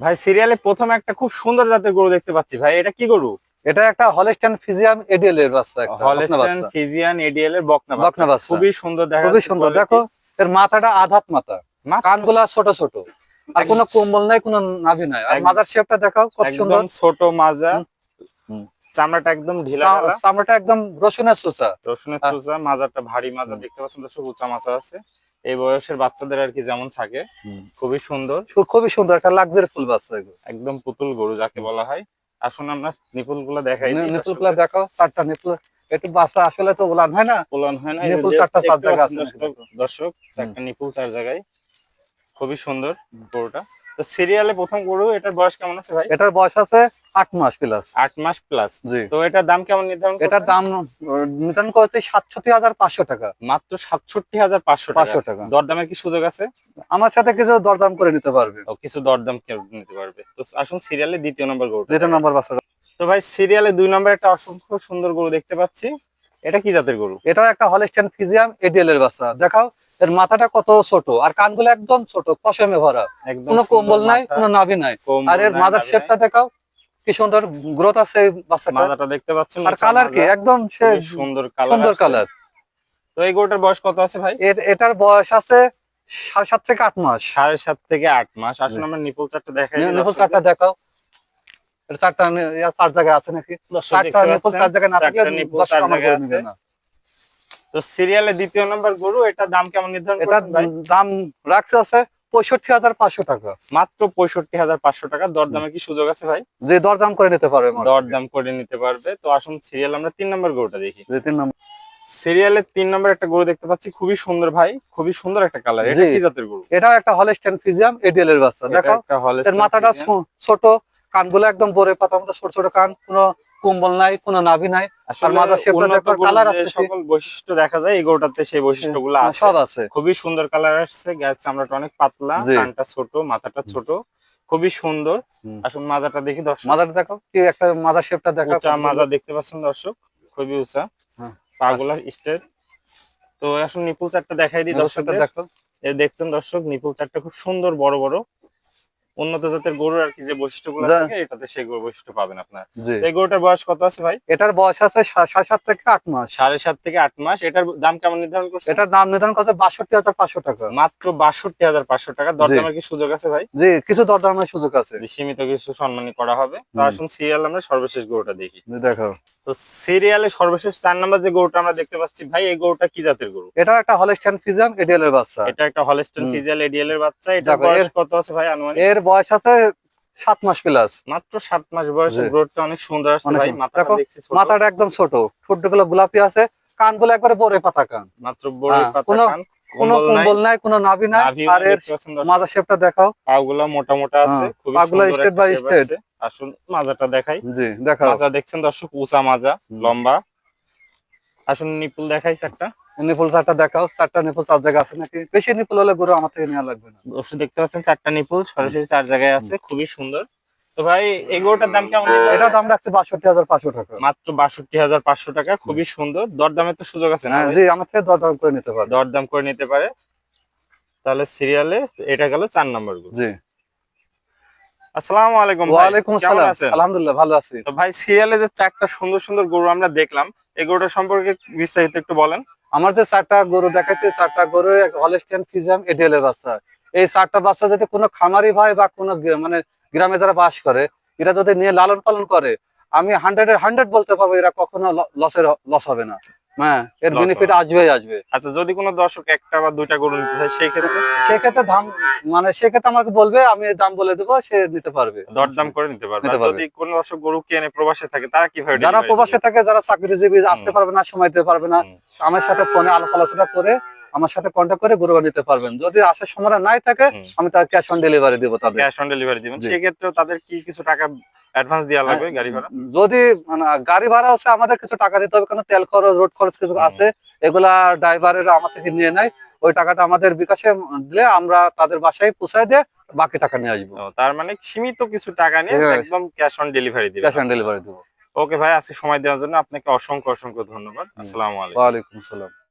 ভাই সিরিয়ালে প্রথম একটা খুব সুন্দর জাতের গরু দেখতে পাচ্ছি। ভাই এটা কি গরু? এটা একটা হলস্টাইন ফিজিয়াম এডিএল এর বাচ্চা একটা হলস্টাইন ফিজিয়ান এডিএল এর বকনা বকনা বাচ্চা। খুবই সুন্দর দেখা খুবই সুন্দর। দেখো এর মাথাটা আধাত মাথা। কানগুলা ছোট ছোট। আর কোনো কম্বল নাই কোনো নাভি নাই। আর মাথার শেপটা দেখাও কত সুন্দর। একদম ছোট মাজা। চামড়াটা একদম ঢিলা চামড়াটা একদম রসুনের সুসা রসুনের আহ। চোচা মাজাটা ভারী মাজা। দেখতে পাচ্ছেন দর্শক উঁচা মাছা আছে। এই বয়সের বাচ্চাদের আর কি যেমন থাকে খুবই সুন্দর। খুবই সুন্দর একটা লাগদের ফুল বাচ্চা একদম পুতুল গরু যাকে বলা হয়। আসুন আমরা নিপুলগুলা দেখাই নিপুলগুলা দেখো চারটা নিপুল। একটু বাচ্চা আসলে তো ওলান হয় না? ওলান হয় না নিপুল চারটা চার দেখতে জায়গা আছে দর্শক- দর্শক চারটা নিপুল চার জায়গায়। খুবই সুন্দর গরুটা। তো সিরিয়ালে প্রথম গরু এটার বয়স কেমন আছে ভাই? এটার বয়স আছে আট মাস প্লাস আট মাস প্লাস জি। তো এটার দাম কেমন নির্ধারণ এটার দাম নির্ধারণ করছে সাতষট্টি হাজার পাঁচশো টাকা। মাত্র সাতষট্টি হাজার পাঁচশো পাঁচশো টাকা। দরদামের কি সুযোগ আছে? আমার সাথে কিছু দরদাম করে নিতে পারবে। কিছু দরদাম কেউ নিতে পারবে। তো আসুন সিরিয়ালে দ্বিতীয় নম্বর গরু দ্বিতীয় নম্বর বাচ্চাটা তো ভাই সিরিয়ালে দুই নম্বর একটা অসংখ্য সুন্দর গরু দেখতে পাচ্ছি। এটা কি জাতের গরু? এটাও একটা হলিস্টাইন ফিজিয়াম এডিএল এর বাচ্চা। দেখাও এর মাথাটা কত ছোট? আর কানগুলো একদম ছোট পশমে ভরা। কোনো কম্বল নাই কোনো নাভি নাই। আর এর মাদার শেপটা দেখাও কি সুন্দর গ্রোথ আছে বাচ্চাটা মাজাটা দেখতে পাচ্ছেন আর কালার কি? একদম সে সুন্দর কালার সুন্দর কালার তো এই গরুটার বয়স কত আছে ভাই? এর এটার বয়স আছে সাড়ে সাত থেকে আট মাস। সাড়ে সাত থেকে আট মাস। আসুন জি। আমরা নিপুল চারটা দেখাই নিপুল চারটা দেখাও। এর চারটা চার জায়গায় আছে নাকি? চারটা নিপুল চার জায়গায় না থাকলে চার জায়গায় করে আছে। না। তো সিরিয়ালে দ্বিতীয় নম্বর গরু এটার দাম কেমন নির্ধারণ এটা দাম রাখছে আছে পঁয়ষট্টি হাজার পাঁচশো টাকা। মাত্র পঁয়ষট্টি হাজার পাঁচশো টাকা। দরদামে কি সুযোগ আছে ভাই? যে দরদাম করে নিতে পারবে দরদাম করে নিতে পারবে। তো আসুন সিরিয়াল আমরা তিন নম্বর গরুটা দেখি। তিন নম্বর সিরিয়ালে তিন নম্বর একটা গরু দেখতে পাচ্ছি। খুবই সুন্দর ভাই। খুবই সুন্দর একটা কালার এটা কি জাতের গরু? এটাও একটা হলস্টাইন ফিজিয়াম এডিএল এর বাচ্চা। এটা দেখো এর মাথাটা। ছোট। কানগুলো একদম বড়ে পাতার মতো ছোট ছোট কান কোনো কুম্বল নাই কোনো নাভি নাই। আছে সকল বৈশিষ্ট্য দেখা যায় এই গরুটাতে সেই বৈশিষ্ট্যগুলো আছে। সব আছে। খুবই সুন্দর কালার আসছে গায়ের চামড়াটা অনেক পাতলা কানটা ছোট মাথাটা ছোট খুবই সুন্দর। আসুন মাজাটা দেখি দর্শক। মাথাটা দেখো কি একটা শেপটা দেখো উঁচা মাজা দেখতে পাচ্ছেন দর্শক? খুবই উঁচা। হ্যাঁ। পাগুলা স্টেট। তো আসুন নিপুল চারটা দেখাই দিই দর্শকটা দেখো। এই দেখছেন দর্শক নিপুল চারটা খুব সুন্দর বড় বড়। উন্নত জাতের গরুর আর কি যে বৈশিষ্ট্যগুলো থাকে এটাতে সেই গরু বৈশিষ্ট্য পাবেন আপনার। এই গরুটার বয়স কত আছে ভাই? এটার বয়স আছে সাড়ে সাত থেকে আট মাস। সাড়ে সাত থেকে আট মাস। এটার দাম কেমন নির্ধারণ করছে এটার দাম নির্ধারণ করছে বাষট্টি হাজার পাঁচশো টাকা। মাত্র বাষট্টি হাজার পাঁচশো টাকা। দরদামের কি সুযোগ আছে ভাই? জি কিছু দরদামের সুযোগ আছে। সীমিত কিছু সম্মানী করা হবে। তো আসুন সিরিয়াল আমরা সর্বশেষ গরুটা দেখি। দেখো তো সিরিয়ালে সর্বশেষ চার নাম্বার যে গরুটা আমরা দেখতে পাচ্ছি ভাই এই গরুটা কি জাতের গরু? এটা একটা হলস্টাইন ফিজিয়াম এডিএল এর বাচ্চা। এটা একটা হলস্টেন। ফিজিয়াল এডিএল এর বাচ্চা। এটা বয়স এর- কত আছে ভাই আনুমানিক? এর বয়স আছে সাত মাস প্লাস মাত্র সাত মাস বয়সে গ্রোথটা অনেক সুন্দর আসছে ভাই। মাথাটা দেখো, দেখছি ছোট, মাথাটা একদম ছোট। ঠোঁটগুলো গোলাপি আছে কানগুলো একবারে বড়ে পাতা কান। মাত্র বড় হ্যাঁ, পাতা কোনো- কান কম্বল নাই। কোনো নাভি নাই। আর এর। মাথার শেপটা দেখাও। পাগুলা মোটা মোটা আছে হ্যাঁ, খুবই পাগুলা একটা by shape আসুন মাজাটা দেখাই। জি দেখাও। মাজা দেখছেন দর্শক? উঁচা মাজা লম্বা। আসুন নিপুল দেখাই একটা নিপুল চারটা দেখাও চারটা নিপুল চার জায়গায় আছে নাকি? বেশি নিপুল হলে গরু আমার থেকে নেওয়া লাগবে না। দর্শক দেখতে পাচ্ছেন চারটা নিপুল সরাসরি চার জায়গায় আছে খুবই সুন্দর। তো ভাই এই গরুটার দাম কেমন এটা দাম রাখছে বাষট্টি হাজার পাঁচশো টাকা। মাত্র বাষট্টি হাজার পাঁচশো টাকা খুবই সুন্দর। দরদামের তো সুযোগ আছে না? হ্যাঁ, ভাই? জি আমার থেকে দরদাম করে নিতে দরদাম করে নিতে পারে। তাহলে সিরিয়ালে এটা গেল চার নম্বর জি। আসসালামু আলাইকুম ভাই। ওয়ালাইকুম আসসালাম। আলহামদুলিল্লাহ ভালো আছি। তো ভাই সিরিয়ালে যে চারটা সুন্দর সুন্দর গরু আমরা দেখলাম এই গরুটা সম্পর্কে বিস্তারিত একটু বলেন। আমার যে চারটা গরু দেখাচ্ছে চারটা গরু হলস্টিয়ান ফিজিয়াম এডিএল এর বাচ্চা। এই চারটা বাচ্চা যদি কোনো খামারি ভাই বা কোনো মানে গ্রামে যারা বাস করে এরা যদি নিয়ে লালন পালন করে আমি হান্ড্রেড হান্ড্রেড বলতে পারব এরা কখনো লসের লস হবে না। হ্যাঁ এর বেনিফিট আসবে আসবে। আচ্ছা যদি কোনো দর্শক একটা বা দুইটা গরু নিতে চায় সেই ক্ষেত্রে? সেক্ষেত্রে দাম মানে সেক্ষেত্রে আমাকে বলবে আমি দাম বলে দেবো সে নিতে পারবে। দরদাম করে নিতে পারবে। যদি কোনো দর্শক গরু কিনে প্রবাসে থাকে তারা কীভাবে যারা প্রবাসে থাকে যারা চাকরিজীবী আসতে পারবে না সময় দিতে পারবে না আমার সাথে ফোনে আলাপ আলোচনা করে আমার সাথে কন্ট্যাক্ট করে গরু নিতে পারবেন। যদি আসার সময় নাই থাকে আমি তার ক্যাশ অন ডেলিভারি দিব তাদের। ক্যাশ অন ডেলিভারি দিবেন জি। সেক্ষেত্রেও তাদের কি কিছু টাকা অ্যাডভান্স দেওয়া লাগবে গাড়ি ভাড়া? যদি মানে গাড়ি ভাড়া হচ্ছে আমাদের কিছু টাকা দিতে হবে কারণ তেল খরচ রোড খরচ কিছু আছে এগুলা ড্রাইভারের আমার থেকে নিয়ে নেয়। ওই টাকাটা আমাদের বিকাশে দিলে আমরা তাদের বাসায় পৌঁছায় দিয়ে বাকি টাকা নিয়ে আসব। তার মানে সীমিত কিছু টাকা নিয়ে একদম ক্যাশ অন ডেলিভারি দিবেন ক্যাশ অন ডেলিভারি দিব। ওকে ভাই আজকে সময় দেওয়ার জন্য আপনাকে অসংখ্য অসংখ্য ধন্যবাদ। আসসালামু আলাইকুম। ওয়ালাইকুম আসসালাম।